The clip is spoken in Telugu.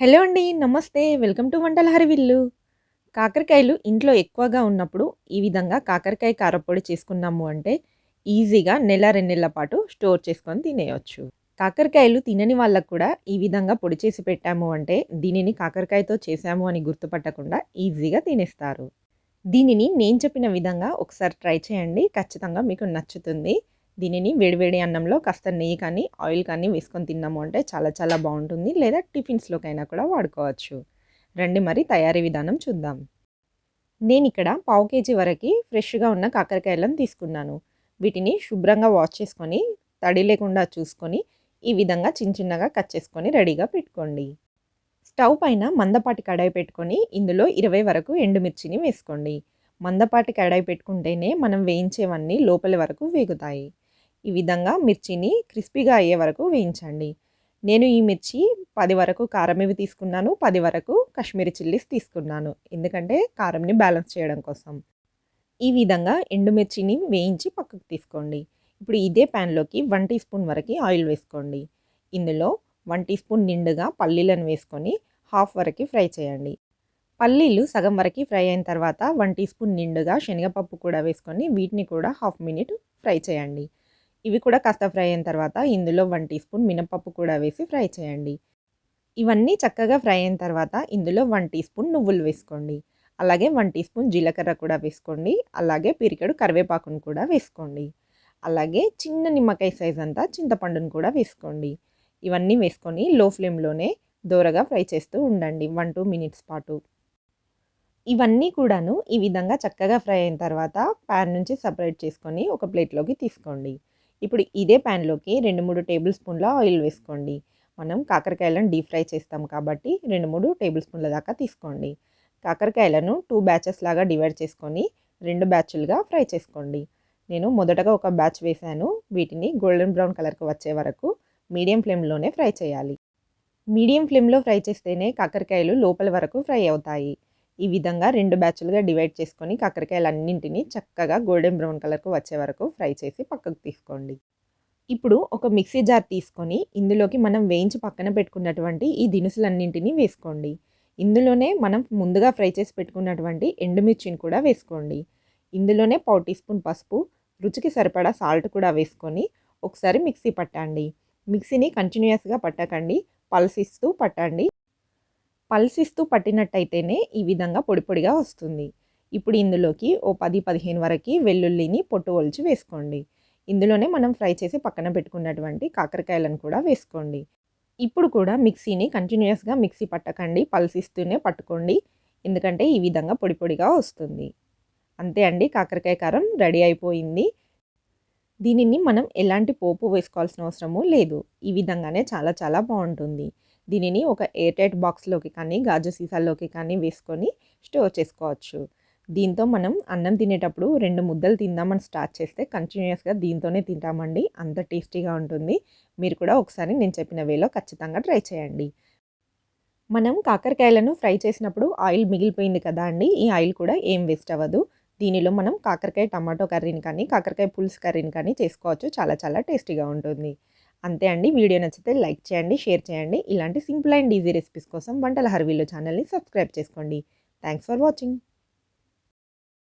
హలో అండి. నమస్తే. వెల్కమ్ టు వంటల హరివిల్లు. కాకరకాయలు ఇంట్లో ఎక్కువగా ఉన్నప్పుడు ఈ విధంగా కాకరకాయ కారపొడి చేసుకున్నాము అంటే ఈజీగా నెల, 2 నెలల పాటు స్టోర్ చేసుకొని తినేయవచ్చు కాకరకాయలు తినని వాళ్ళకు కూడా ఈ విధంగా పొడి చేసి పెట్టాము అంటే దీనిని కాకరకాయతో చేశాము అని గుర్తుపట్టకుండా ఈజీగా తినేస్తారు. దీనిని నేను చెప్పిన విధంగా ఒకసారి ట్రై చేయండి. ఖచ్చితంగా మీకు నచ్చుతుంది. దీనిని వేడివేడి అన్నంలో కాస్త నెయ్యి కానీ, ఆయిల్ కానీ వేసుకొని తిన్నాము అంటే చాలా చాలా బాగుంటుంది లేదా టిఫిన్స్‌లోకైనా కూడా వాడుకోవచ్చు. రండి మరి తయారీ విధానం చూద్దాం. నేను ఇక్కడ పావు కేజీ వరకు ఫ్రెష్‌గా ఉన్న కాకరకాయలను తీసుకున్నాను. వీటిని శుభ్రంగా వాష్ చేసుకొని, తడి లేకుండా చూసుకొని, ఈ విధంగా చిన్న చిన్నగా కట్ చేసుకొని రెడీగా పెట్టుకోండి. స్టవ్ పైన మందపాటి కడాయి పెట్టుకొని ఇందులో 20 వరకు ఎండుమిర్చిని వేసుకోండి. మందపాటి కడాయి పెట్టుకుంటేనే మనం వేయించేవన్నీ లోపలి వరకు వేగుతాయి. ఈ విధంగా మిర్చిని క్రిస్పీగా అయ్యే వరకు వేయించండి. నేను ఈ మిర్చి పది వరకు కారం ఇవి తీసుకున్నాను. పది వరకు కాశ్మీరీ చిల్లీస్ తీసుకున్నాను. ఎందుకంటే కారంని బ్యాలెన్స్ చేయడం కోసం. ఈ విధంగా ఎండుమిర్చిని వేయించి పక్కకు తీసుకోండి. ఇప్పుడు ఇదే ప్యాన్‌లోకి వన్ టీ స్పూన్ వరకు ఆయిల్ వేసుకోండి. ఇందులో వన్ టీ స్పూన్ నిండుగా పల్లీలను వేసుకొని హాఫ్ వరకు ఫ్రై చేయండి. పల్లీలు సగం వరకు ఫ్రై అయిన తర్వాత వన్ టీ స్పూన్ నిండుగా శనగపప్పు కూడా వేసుకొని వీటిని కూడా హాఫ్ మినిట్ ఫ్రై చేయండి. ఇవి కూడా కాస్త ఫ్రై అయిన తర్వాత ఇందులో వన్ టీ స్పూన్ మినపప్పు కూడా వేసి ఫ్రై చేయండి. ఇవన్నీ చక్కగా ఫ్రై అయిన తర్వాత ఇందులో వన్ టీ స్పూన్ నువ్వులు వేసుకోండి. అలాగే వన్ టీ స్పూన్ జీలకర్ర కూడా వేసుకోండి. అలాగే పిరికెడు కరివేపాకును కూడా వేసుకోండి. అలాగే చిన్న నిమ్మకాయ సైజ్ అంతా చింతపండును కూడా వేసుకోండి. ఇవన్నీ వేసుకొని లో ఫ్లేమ్‌లోనే దోరగా ఫ్రై చేస్తూ ఉండండి 1, 2 మినిట్స్ పాటు. ఇవన్నీ కూడాను ఈ విధంగా చక్కగా ఫ్రై అయిన తర్వాత ప్యాన్ నుంచి సపరేట్ చేసుకొని ఒక ప్లేట్‌లోకి తీసుకోండి. ఇప్పుడు ఇదే ప్యాన్‌లోకి 2, 3 టేబుల్ స్పూన్ల ఆయిల్ వేసుకోండి. మనం కాకరకాయలను డీప్ ఫ్రై చేస్తాం కాబట్టి 2, 3 టేబుల్ స్పూన్ల దాకా తీసుకోండి. కాకరకాయలను టూ బ్యాచెస్ లాగా డివైడ్ చేసుకొని రెండు బ్యాచ్లుగా ఫ్రై చేసుకోండి. నేను మొదటగా ఒక బ్యాచ్ వేశాను. వీటిని గోల్డెన్ బ్రౌన్ కలర్‌కి వచ్చే వరకు మీడియం ఫ్లేమ్‌లోనే ఫ్రై చేయాలి. మీడియం ఫ్లేమ్‌లో ఫ్రై చేస్తేనే కాకరకాయలు లోపల వరకు ఫ్రై అవుతాయి. ఈ విధంగా రెండు బ్యాచులుగా డివైడ్ చేసుకొని కాకరకాయలన్నింటినీ చక్కగా గోల్డెన్ బ్రౌన్ కలర్‌కి వచ్చే వరకు ఫ్రై చేసి పక్కకు తీసుకోండి. ఇప్పుడు ఒక మిక్సీ జార్ తీసుకొని ఇందులోకి మనం వేయించి పక్కన పెట్టుకున్నటువంటి ఈ దినుసులన్నింటిని వేసుకోండి. ఇందులోనే మనం ముందుగా ఫ్రై చేసి పెట్టుకున్నటువంటి ఎండుమిర్చిని కూడా వేసుకోండి. ఇందులోనే పావు టీ స్పూన్ పసుపు, రుచికి సరిపడా సాల్ట్ కూడా వేసుకొని ఒకసారి మిక్సీ పట్టండి. మిక్సీని కంటిన్యూయస్‌గా పట్టకండి. పల్సిస్తూ పట్టండి. పల్సిస్తూ పట్టినట్టయితేనే ఈ విధంగా పొడి పొడిగా వస్తుంది. ఇప్పుడు ఇందులోకి ఓ 10, 15 వరకి వెల్లుల్లిని పొట్టు ఒలిచి వేసుకోండి. ఇందులోనే మనం ఫ్రై చేసి పక్కన పెట్టుకున్నటువంటి కాకరకాయలను కూడా వేసుకోండి. ఇప్పుడు కూడా మిక్సీని కంటిన్యూయస్‌గా మిక్సీ పట్టకండి. పల్సిస్తూనే పట్టుకోండి. ఎందుకంటే ఈ విధంగా పొడి పొడిగా వస్తుంది. అంతే అండి కాకరకాయ కారం రెడీ అయిపోయింది. దీనిని మనం ఎలాంటి పోపు వేసుకోవాల్సిన అవసరము లేదు. ఈ విధంగానే చాలా చాలా బాగుంటుంది దీనిని ఒక ఎయిర్ టైట్ బాక్స్‌లోకి కానీ, గాజు సీసాల్లోకి కానీ వేసుకొని స్టోర్ చేసుకోవచ్చు. దీంతో మనం అన్నం తినేటప్పుడు రెండు ముద్దలు తిందామని స్టార్ట్ చేస్తే కంటిన్యూస్గా దీంతోనే తింటామండి. అంత టేస్టీగా ఉంటుంది. మీరు కూడా ఒకసారి నేను చెప్పిన వేలో ఖచ్చితంగా ట్రై చేయండి. మనం కాకరకాయలను ఫ్రై చేసినప్పుడు ఆయిల్ మిగిలిపోయింది కదా అండి. ఈ ఆయిల్ కూడా ఏం వేస్ట్ అవ్వదు. దీనిలో మనం కాకరకాయ టమాటో కర్రీని కానీ, కాకరకాయ పులుసు కర్రీని కానీ చేసుకోవచ్చు. చాలా చాలా టేస్టీగా ఉంటుంది. అంతే అండి. వీడియో నచ్చితే లైక్ చేయండి, షేర్ చేయండి. ఇలాంటి సింపుల్ అండ్ ఈజీ రెసిపీస్ కోసం వంటల హర్వీలో ఛానల్‌ని సబ్స్క్రైబ్ చేసుకోండి. Thanks for watching.